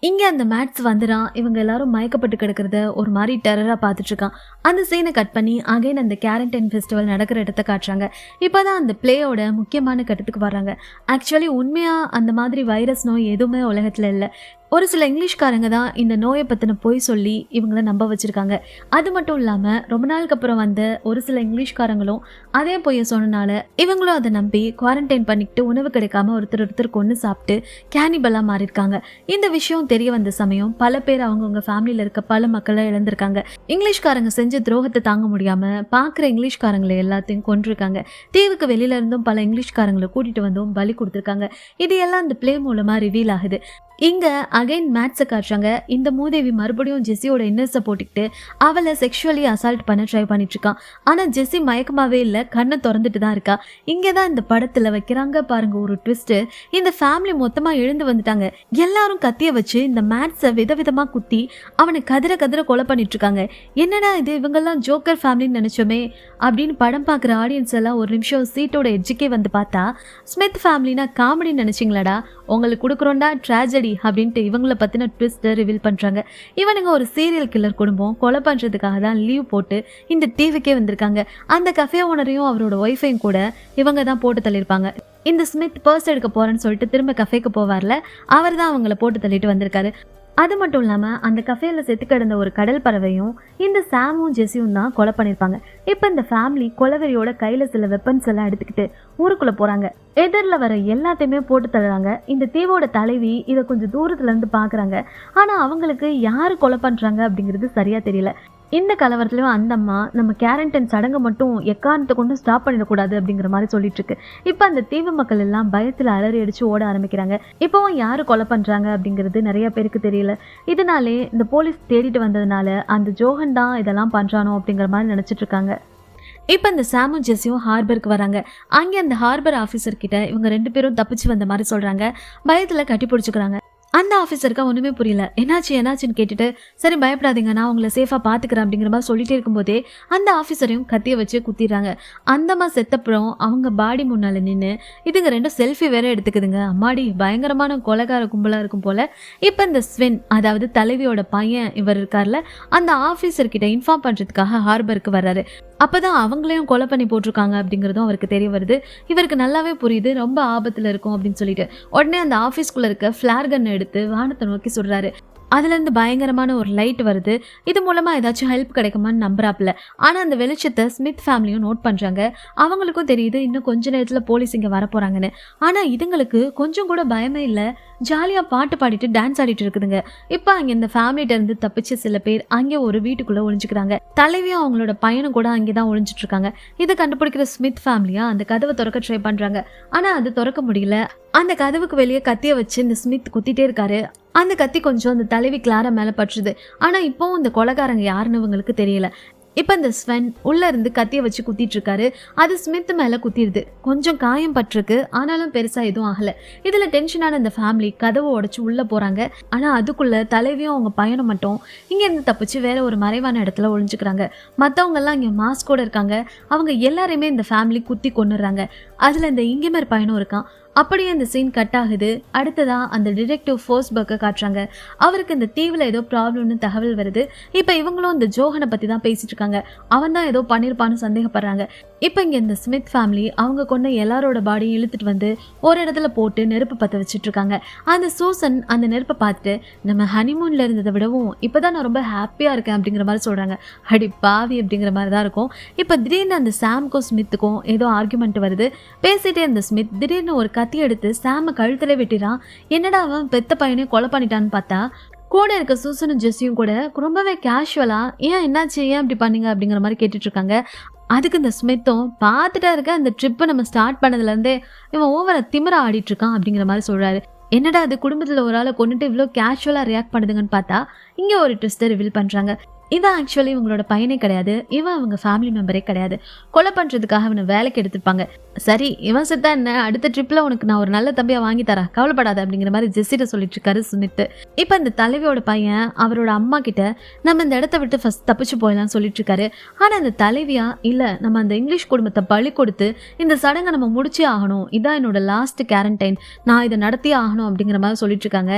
இங்கே அந்த மேட்ஸ் வந்துடான் இவங்க எல்லாரும் மயக்கப்பட்டு கிடக்கிறத ஒரு மாதிரி டெரராக பார்த்துட்ருக்கான் அந்த சீனை கட் பண்ணி அகைன் அந்த கேரண்டைன் ஃபெஸ்டிவல் நடக்கிற இடத்த காட்டுறாங்க. இப்போ தான் அந்த பிளேயோட முக்கியமான கட்டத்துக்கு வர்றாங்க. ஆக்சுவலி உண்மையாக அந்த மாதிரி வைரஸ் நோய் எதுவுமே உலகத்தில் இல்லை. ஒரு சில இங்கிலீஷ்காரங்க தான் இந்த நோயை பற்றின பொய் சொல்லி இவங்கள நம்ப வச்சுருக்காங்க. அது மட்டும் இல்லாமல் ரொம்ப நாளுக்கு அப்புறம் வந்த ஒரு சில இங்கிலீஷ்காரங்களும் அதே பொய்யை சொன்னனால இவங்களும் அதை நம்பி குவாரண்டைன் பண்ணிக்கிட்டு உணவு கிடைக்காம ஒருத்தர் ஒருத்தர் கொன்று சாப்பிட்டு கேனிபலாக மாறியிருக்காங்க. இந்த விஷயம் தெரிய வந்த சமயம் பல பேர் அவங்கவுங்க ஃபேமிலியில் இருக்க பல மக்களை இழந்திருக்காங்க. இங்கிலீஷ்காரங்க செஞ்ச துரோகத்தை தாங்க முடியாமல் பார்க்குற இங்கிலீஷ்காரங்களை எல்லாத்தையும் கொண்டிருக்காங்க தீவுக்கு வெளியில இருந்தும் பல இங்கிலீஷ்காரங்களை கூட்டிகிட்டு வந்தும் பலி கொடுத்துருக்காங்க. இது எல்லாம் இந்த பிளே மூலமாக ரிவீல் ஆகுது. இங்க அகைன் மேட்ஸை காட்டுறாங்க. இந்த மூதேவி மறுபடியும் ஜெஸ்ஸியோட இன்னர்ஸை போட்டுக்கிட்டு அவளை செக்ஷுவலி அசால்ட் பண்ண ட்ரை பண்ணிட்டு இருக்கான் ஆனால் ஜெஸ்ஸி மயக்கமாவே இல்லை கண்ணை திறந்துட்டு தான் இருக்கா. இங்கே தான் இந்த படத்தில் வைக்கிறாங்க பாருங்க ஒரு ட்விஸ்ட்டு இந்த ஃபேமிலி மொத்தமாக எழுந்து வந்துட்டாங்க. எல்லாரும் கத்திய வச்சு இந்த மேட்ஸை விதவிதமாக குத்தி அவனை கதிர கதிர கொலை பண்ணிட்டு இருக்காங்க. என்னடா இது இவங்கெல்லாம் ஜோக்கர் ஃபேமிலின்னு நினச்சோமே அப்படின்னு படம் பார்க்குற ஆடியன்ஸ் எல்லாம் ஒரு நிமிஷம் சீட்டோட எட்ஜுக்கே வந்து பார்த்தா ஸ்மித் ஃபேமிலினா காமெடின்னு நினச்சிங்களாடா? உங்களுக்கு கொடுக்குறோண்டா ட்ராஜடி அப்படின்ட்டு இவங்கள பற்றின ட்விஸ்ட்டை ரிவீல் பண்ணுறாங்க இவனுங்க ஒரு சீரியல் கில்லர் குடும்பம். கொலை பண்ணுறதுக்காக தான் லீவ் போட்டு இந்த டிவிக்கே வந்திருக்காங்க. அந்த கஃபே ஓனரையும் அவரோட ஒய்ஃபையும் கூட இவங்க தான் போட்டு தள்ளியிருப்பாங்க. இந்த ஸ்மித் பர்ஸ் எடுக்க போறேன்னு சொல்லிட்டு திரும்ப கஃபேக்கு போவார்ல அவர் தான் அவங்கள போட்டு தள்ளிட்டு வந்திருக்காரு. அது மட்டும் இல்லாமல் அந்த கஃபேல செத்து கிடந்த ஒரு கடல் பறவையும் இந்த சாமும் ஜெஸியும் தான் கொலை பண்ணியிருப்பாங்க. இப்போ இந்த ஃபேமிலி கொலவெறியோட கையில் சில வெப்பன்ஸ் எல்லாம் எடுத்துக்கிட்டு ஊருக்குள்ளே போகிறாங்க எதிரில் வர எல்லாத்தையுமே போட்டு தள்ளுறாங்க. இந்த தீவோட தலைவி இதை கொஞ்சம் தூரத்துலேருந்து பார்க்குறாங்க ஆனால் அவங்களுக்கு யார் கொலை பண்ணுறாங்க அப்படிங்கிறது சரியாக தெரியல. இந்த கலவரத்துலையும் அந்த அம்மா நம்ம கேரண்டன் சடங்கை மட்டும் எக்காரணத்தை கொண்டு ஸ்டாப் பண்ணிடக்கூடாது அப்படிங்கிற மாதிரி சொல்லிட்டு இருக்கு இப்போ அந்த தீவு மக்கள் எல்லாம் பயத்தில் அலறி அடிச்சு ஓட ஆரம்பிக்கிறாங்க. இப்போவும் யார் கொலை பண்ணுறாங்க அப்படிங்கிறது நிறைய பேருக்கு தெரியல. இதனாலே இந்த போலீஸ் தேடிட்டு வந்ததுனால அந்த ஜோகன் தான் இதெல்லாம் பண்ணுறானோ அப்படிங்கிற மாதிரி நினச்சிட்டு இருக்காங்க. இப்போ இந்த சாமும் ஜெஸ்ஸியும் ஹார்பருக்கு வராங்க. அங்கே அந்த ஹார்பர் ஆஃபீஸர் கிட்ட இவங்க ரெண்டு பேரும் தப்பிச்சு வந்த மாதிரி சொல்கிறாங்க பயத்தில் கட்டி பிடிச்சிக்கிறாங்க. அந்த ஆஃபீஸருக்கு ஒன்றுமே புரியல. என்னாச்சு என்னாச்சுன்னு கேட்டுட்டு சரி பயப்படாதீங்க நான் உங்களை சேஃபாக பார்த்துக்கிறேன் அப்படிங்கிற மாதிரி சொல்லிட்டே இருக்கும்போதே அந்த ஆஃபீஸரையும் கத்தியை வச்சு குத்திடுறாங்க. அந்தம்மா செத்தப்புறம் அவங்க பாடி முன்னால் நின்று இதுங்க ரெண்டும் செல்ஃபி வேற எடுத்துக்குதுங்க. அம்மாடி பயங்கரமான கொலைகார கும்பலாக இருக்கும் போல. இப்போ இந்த ஸ்வென் அதாவது தலைவியோட பையன் இவர் இருக்கார்ல அந்த ஆஃபீஸர்கிட்ட இன்ஃபார்ம் பண்ணுறதுக்காக ஹார்பருக்கு வர்றாரு. அப்பதான் அவங்களையும் கொலை பண்ணி போட்டிருக்காங்க அப்படிங்கிறதும் அவருக்கு தெரிய வருது. இவருக்கு நல்லாவே புரியுது ரொம்ப ஆபத்தில் இருக்கும் அப்படின்னு சொல்லிட்டு. உடனே அந்த ஆஃபீஸ்க்குள்ளே இருக்க ஃப்ளார் கன் எடுத்து வானத்தை நோக்கி சொல்கிறாரு அதுலேருந்து பயங்கரமான ஒரு லைட் வருது. இது மூலமாக ஏதாச்சும் ஹெல்ப் கிடைக்குமான்னு நம்புறாப்புல. ஆனால் அந்த வெளிச்சத்தை ஸ்மித் ஃபேமிலியும் நோட் பண்ணுறாங்க அவங்களுக்கும் தெரியுது இன்னும் கொஞ்ச நேரத்தில் போலீஸ் இங்கே வரப்போகிறாங்கன்னு ஆனால் இதுங்களுக்கு கொஞ்சம் கூட பயமே இல்லை. ஜாலியாக பாட்டு பாடிட்டு டான்ஸ் ஆடிட்டு இருக்குதுங்க. இப்போ அங்கே இந்த ஃபேமிலிட்ட இருந்து தப்பிச்ச சில பேர் அங்கே ஒரு வீட்டுக்குள்ளே ஒளிஞ்சுக்கிறாங்க. தலைவியும் அவங்களோட பையனும் கூட அங்கே தான் ஒளிஞ்சிட்டு இருக்காங்க. இதை கண்டுபிடிக்கிற ஸ்மித் ஃபேமிலியாக அந்த கதவை திறக்க ட்ரை பண்ணுறாங்க ஆனால் அது திறக்க முடியல. அந்த கதவுக்கு வெளியே கத்திய வச்சு இந்த ஸ்மித் குத்திட்டே இருக்காரு. அந்த கத்தி கொஞ்சம் அந்த தலைவி கிளாரா மேலே பற்றுது ஆனால் இப்போவும் இந்த கொலகாரங்க யாருன்னு இவங்களுக்கு தெரியல. இப்போ இந்த ஸ்வென் உள்ளே இருந்து கத்தியை வச்சு குத்திட்டுருக்காரு அது ஸ்மித் மேலே குத்திடுது கொஞ்சம் காயம் பட்டிருக்கு. ஆனாலும் பெருசாக எதுவும் ஆகலை. இதில் டென்ஷனான இந்த ஃபேமிலி கதவை உடச்சி உள்ளே போகிறாங்க ஆனால் அதுக்குள்ளே தலைவியும் அவங்க பயணம் மட்டும் இங்கேருந்து தப்பிச்சு வேற ஒரு மறைவான இடத்துல ஒழிஞ்சுக்கிறாங்க மற்றவங்கெல்லாம் இங்கே மாஸ்கோடு இருக்காங்க. அவங்க எல்லாரையுமே இந்த ஃபேமிலி குத்தி கொண்டுடுறாங்க அதில் இந்த இங்கேமர் பையனும் இருக்கான். அப்படியே அந்த சீன் கட் ஆகுது. அடுத்ததா அந்த டிடெக்டிவ் ஃபோர்ஸ்பர்க்கை காட்டுறாங்க. அவருக்கு இந்த தீவில் ஏதோ ப்ராப்ளம்னு தகவல் வருது. இப்போ இவங்களும் இந்த ஜோகனை பற்றி தான் பேசிட்டு இருக்காங்க. அவன் தான் ஏதோ பண்ணியிருப்பான்னு சந்தேகப்படுறாங்க. இப்போ இங்கே இந்த ஸ்மித் ஃபேமிலி அவங்க கொண்ட எல்லாரோட பாடியும் இழுத்துட்டு வந்து ஒரு இடத்துல போட்டு நெருப்பு பற்ற வச்சுட்ருக்காங்க அந்த சூசன் அந்த நெருப்பை பார்த்துட்டு நம்ம ஹனிமூனில் இருந்ததை விடவும் இப்போ தான் நான் ரொம்ப ஹாப்பியாக இருக்கேன் அப்படிங்கிற மாதிரி சொல்கிறாங்க அடி பாவி அப்படிங்கிற மாதிரி தான் இருக்கும். இப்போ திடீர்னு அந்த சாம்க்கும் ஸ்மித்துக்கும் ஏதோ ஆர்குமெண்ட் வருது. பேசிகிட்டே இருந்த ஸ்மித் திடீர்னு ஒரு கத்தி எடுத்து சாமை கழுத்தில் வெட்டிடான் என்னடா அவன் பெத்த பையனே கொலை பண்ணிட்டான்னு பார்த்தா கூட இருக்க சூசனும் ஜெஸ்ஸியும் கூட ரொம்பவே கேஷுவலாக ஏன் என்னாச்சு? ஏன் இப்படி பண்ணீங்க? அப்படிங்கிற மாதிரி கேட்டுட்ருக்காங்க அதுக்கு இந்த ஸ்மித்தும் பார்த்துட்டா இருக்க அந்த ட்ரிப்பை நம்ம ஸ்டார்ட் பண்ணதுலேருந்தே இவன் ஓவரை திமிரா ஆடிட்டு இருக்கான் அப்படிங்கிற மாதிரி சொல்கிறாரு என்னடா அது குடும்பத்தில் ஒரு ஆளை கொண்டுட்டு இவ்வளோ கேஷுவலாக ரியாக்ட் பண்ணுதுங்கன்னு பார்த்தா இங்கே ஒரு ட்விஸ்ட்டை ரிவீல் பண்ணுறாங்க இவன் ஆக்சுவலி இவங்களோட பையனே கிடையாது. இவன் அவங்க ஃபேமிலி மெம்பரே கிடையாது. கொலை பண்ணுறதுக்காக அவனை வேலைக்கு எடுத்துருப்பாங்க. சரி இவன் செத்தா என்ன? அடுத்த ட்ரிப்பில் உனக்கு நான் ஒரு நல்ல தம்பியாக வாங்கி தரேன். கவலைப்படாத அப்படிங்கிற மாதிரி ஜெஸ்ஸிட்ட சொல்லிட்டு இருக்காரு சுமித் இப்போ இந்த தலைவியோட பையன் அவரோட அம்மா கிட்ட நம்ம இந்த இடத்த விட்டு ஃபஸ்ட் தப்பிச்சு போயிடலாம்னு சொல்லிட்டு இருக்காரு. ஆனால் அந்த தலைவியா? இல்லை நம்ம அந்த இங்கிலீஷ் குடும்பத்தை பழி கொடுத்து இந்த சடங்கை நம்ம முடிச்சே ஆகணும். இதான் என்னோட லாஸ்ட் கேரண்டைன் நான் இதை நடத்தியே ஆகணும் அப்படிங்கிற மாதிரி சொல்லிட்டு இருக்காங்க.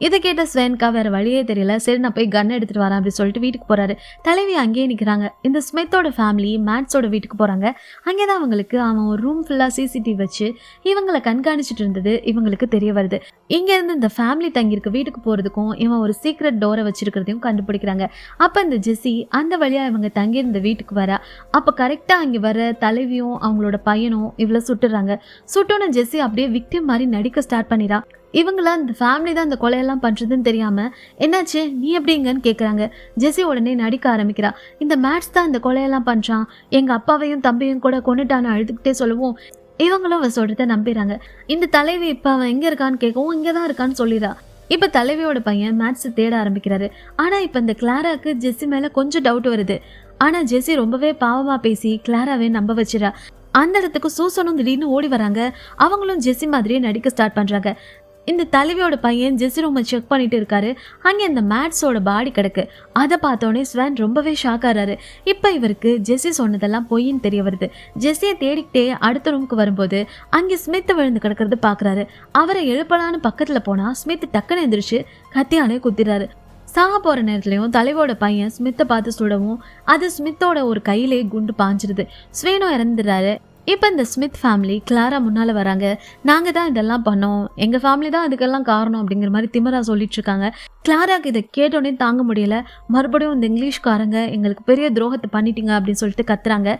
இதை கேட்ட ஸ்வென்கா வேற வழியே தெரியல. சரி நான் போய் கன் எடுத்துட்டு வரேன் அப்படின்னு சொல்லிட்டு வீட்டுக்கு போறாரு. தலைவி அங்கேயே நிற்கிறாங்க இந்த ஸ்மித்தோட ஃபேமிலி மேட்ஸோட வீட்டுக்கு போறாங்க. அங்கே தான் அவங்களுக்கு அவன் ஒரு ரூம் ஃபுல்லாக சிசிடிவி வச்சு இவங்களை கண்காணிச்சிட்டு இருந்தது. இவங்களுக்கு தெரிய வருது. இங்க இருந்து இந்த ஃபேமிலி தங்கியிருக்க வீட்டுக்கு போறதுக்கும் இவன் ஒரு சீக்ரெட் டோரை வச்சிருக்கிறதையும் கண்டுபிடிக்கிறாங்க. அப்ப இந்த ஜெஸ்ஸி அந்த வழியா இவங்க தங்கியிருந்த வீட்டுக்கு வர. அப்ப கரெக்டா அங்கே வர தலைவியும் அவங்களோட பையனும் இவ்வளோ சுட்டுறாங்க. சுட்டோன்னு ஜெஸ்ஸி அப்படியே விக்டிம் மாதிரி நடிக்க ஸ்டார்ட் பண்ணிடா. இவங்கள அந்த ஃபேமிலி தான் அந்த கொலையெல்லாம் பண்ணுறதுன்னு தெரியாமல் என்னாச்சு? நீ எப்படிங்கன்னு கேட்குறாங்க ஜெஸி உடனே நடிக்க ஆரம்பிக்கிறா. இந்த மேட்ஸ் தான் இந்த கொலையெல்லாம் பண்ணுறான் எங்கள் அப்பாவையும் தம்பியும் கூட கொண்டுட்டான்னு அழுதுகிட்டே சொல்லவும். இவங்களும் அவன் சொல்கிறத நம்பிடுறாங்க இந்த தலைவி இப்போ அவன் எங்கே இருக்கான்னு கேட்கவும் இங்கே தான் இருக்கான்னு சொல்லிடுறா இப்போ தலைவியோட பையன் மேட்ஸ் தேட ஆரம்பிக்கிறாரு. ஆனால் இப்போ இந்த கிளாராக்கு ஜெஸ்ஸி மேலே கொஞ்சம் டவுட் வருது. ஆனால் ஜெஸ்ஸி ரொம்பவே பாவமாக பேசி கிளாராவே நம்ப வச்சிடா அந்த இடத்துக்கு சூசனும் திடீர்னு ஓடி வராங்க. அவங்களும் ஜெஸ்ஸி மாதிரியே நடிக்க ஸ்டார்ட் பண்ணுறாங்க இந்த தலைவியோட பையன் ஜெஸ்ஸி ரூமை செக் பண்ணிட்டு இருக்காரு. அங்கே இந்த மேட்ஸோட பாடி கிடக்கு. அதை பார்த்தோன்னே ஸ்வேன் ரொம்பவே ஷாக் ஆறாரு இப்போ இவருக்கு ஜெஸ்ஸி சொன்னதெல்லாம் பொய்ன்னு தெரிய வருது. ஜெஸ்ஸியை தேடிக்கிட்டே அடுத்த ரூமுக்கு வரும்போது அங்கே ஸ்மித் விழுந்து கிடக்கிறது பார்க்குறாரு. அவரை எழுப்பலான்னு பக்கத்தில் போனால் ஸ்மித் டக்குன்னு எந்திரிச்சு கத்தியாலே குத்திடுறாரு. சாக போகிற நேரத்துலையும் தலைவோட பையன் ஸ்மித்தை பார்த்து சுடவும் அது ஸ்மித்தோட ஒரு கையிலே குண்டு பாஞ்சிருது. ஸ்வேனோ இறந்துடுறாரு. இப்போ இந்த ஸ்மித் ஃபேமிலி கிளாரா முன்னால் வராங்க. நாங்கள் தான் இதெல்லாம் பண்ணோம். எங்கள் ஃபேமிலி தான் அதுக்கெல்லாம் காரணம் அப்படிங்கிற மாதிரி திமரா சொல்லிட்டு இருக்காங்க. கிளாராக்கு இதை கேட்டோன்னே தாங்க முடியல. மறுபடியும் இந்த இங்கிலீஷ்காரங்க எங்களுக்கு பெரிய துரோகத்தை பண்ணிட்டீங்க அப்படின்னு சொல்லிட்டு கத்துறாங்க.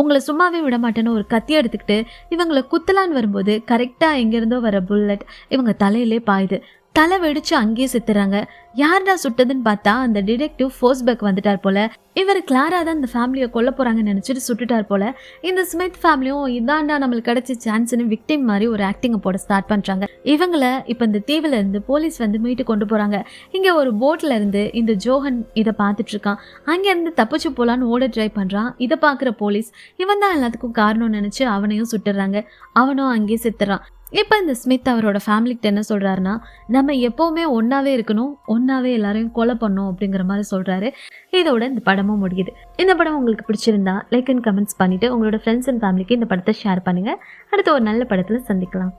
உங்களை சும்மாவே விட மாட்டேன்னு ஒரு கத்தி எடுத்துக்கிட்டு இவங்களை குத்தலான்னு வரும்போது கரெக்டாக எங்கேருந்தோ வர புல்லட் இவங்க தலையிலே பாயுது. தலை வெடிச்சு அங்கேயே செத்துறாங்க. யார்டா சுட்டதுன்னு பார்த்தா அந்த டிடெக்டிவ் ஃபோர்ஸ்பேக் வந்துட்டார் போல. இவர் கிளாரா தான் இந்த ஃபேமிலியை கொல்ல போறாங்கன்னு நினைச்சிட்டு சுட்டுட்டார் போல. இந்த ஸ்மித் ஃபேமிலியும் இதாண்டா நம்மளுக்கு கிடைச்ச சான்ஸ்னு விக்டிம் மாதிரி ஒரு ஆக்டிங்கை போட ஸ்டார்ட் பண்றாங்க. இவங்கள இப்போ இந்த தீவுல இருந்து போலீஸ் வந்து மீட்டு கொண்டு போறாங்க. இங்க ஒரு போட்ல இருந்து இந்த ஜோஹன் இதை பார்த்துட்டு இருக்கான். அங்க இருந்து தப்பிச்சு போலான்னு ஓட ட்ரை பண்றான். இதை பார்க்குற போலீஸ் இவன் தான் எல்லாத்துக்கும் காரணம்னு நினைச்சு அவனையும் சுட்டுறாங்க. அவனும் அங்கேயே செத்துறான். இப்போ இந்த ஸ்மித் அவரோட ஃபேமிலிக்கிட்ட என்ன சொல்கிறாருன்னா நம்ம எப்போவுமே ஒன்றாவே இருக்கணும் ஒன்றாவே எல்லாரையும் கொலை பண்ணணும் அப்படிங்கிற மாதிரி சொல்கிறாரு இதோட இந்த படமும் முடியுது. இந்த படம் உங்களுக்கு பிடிச்சிருந்தா லைக் அண்ட் கமெண்ட்ஸ் பண்ணிவிட்டு உங்களோட ஃப்ரெண்ட்ஸ் அண்ட் ஃபேமிலிக்கு இந்த படத்தை ஷேர் பண்ணுங்கள் அடுத்த ஒரு நல்ல படத்தில் சந்திக்கலாம்.